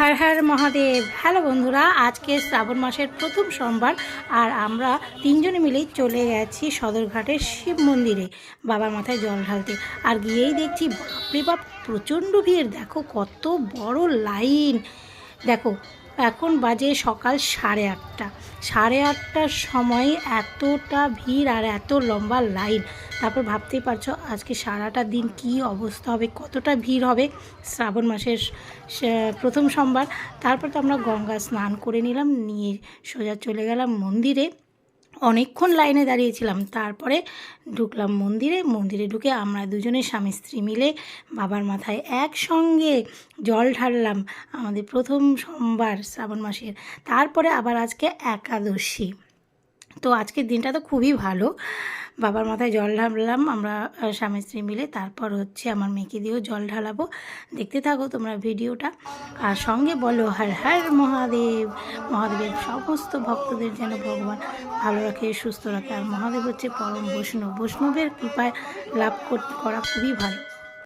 Har Har Mahadev. Hello বন্ধুরা, আজকে শ্রাবণ মাসের প্রথম সোমবার আর আমরা তিনজনে মিলেই চলে গেছি সদরঘাটের শিব মন্দিরে, বাবার মাথায় জল ঢালতে। আর গিয়েই দেখছি, বাপরে বাপ, প্রচণ্ড ভিড়। দেখো কত বড় লাইন। দেখো এখন বাজে সকাল সাড়ে আটটা। সাড়ে আটটার সময় এতটা ভিড় আর এত লম্বা লাইন। তারপর ভাবতেই পারছ আজকে সারাটা দিন কি অবস্থা হবে, কতটা ভিড় হবে? শ্রাবণ মাসের প্রথম সোমবার। তারপর তো আমরা গঙ্গা স্নান করে নিলাম, নিয়ে সোজা চলে গেলাম মন্দিরে। অনেকক্ষণ লাইনে দাঁড়িয়েছিলাম, তারপরে ঢুকলাম মন্দিরে। মন্দিরে ঢুকে আমরা দুজনে স্বামী স্ত্রী মিলে বাবার মাথায় একসঙ্গে জল ঢাললাম আমাদের প্রথম সোমবার শ্রাবণ মাসের। তারপরে আবার আজকে একাদশী। তো আজকের দিনটা তো খুবই ভালো। বাবার মাথায় জল ঢাললাম, আমরা স্বামী স্ত্রী মিলে তারপর হচ্ছে আমার মেয়েকে দিয়েও জল ঢালাবো। দেখতে থাকো তোমরা ভিডিওটা। আর সঙ্গে বলো, হর হর মহাদেব। মহাদেবের সমস্ত ভক্তদের যেন ভগবান ভালো রাখে, সুস্থ রাখে। আর মহাদেব হচ্ছে পরম বৈষ্ণব। বৈষ্ণবের কৃপায় লাভ কর- করা খুবই ভালো।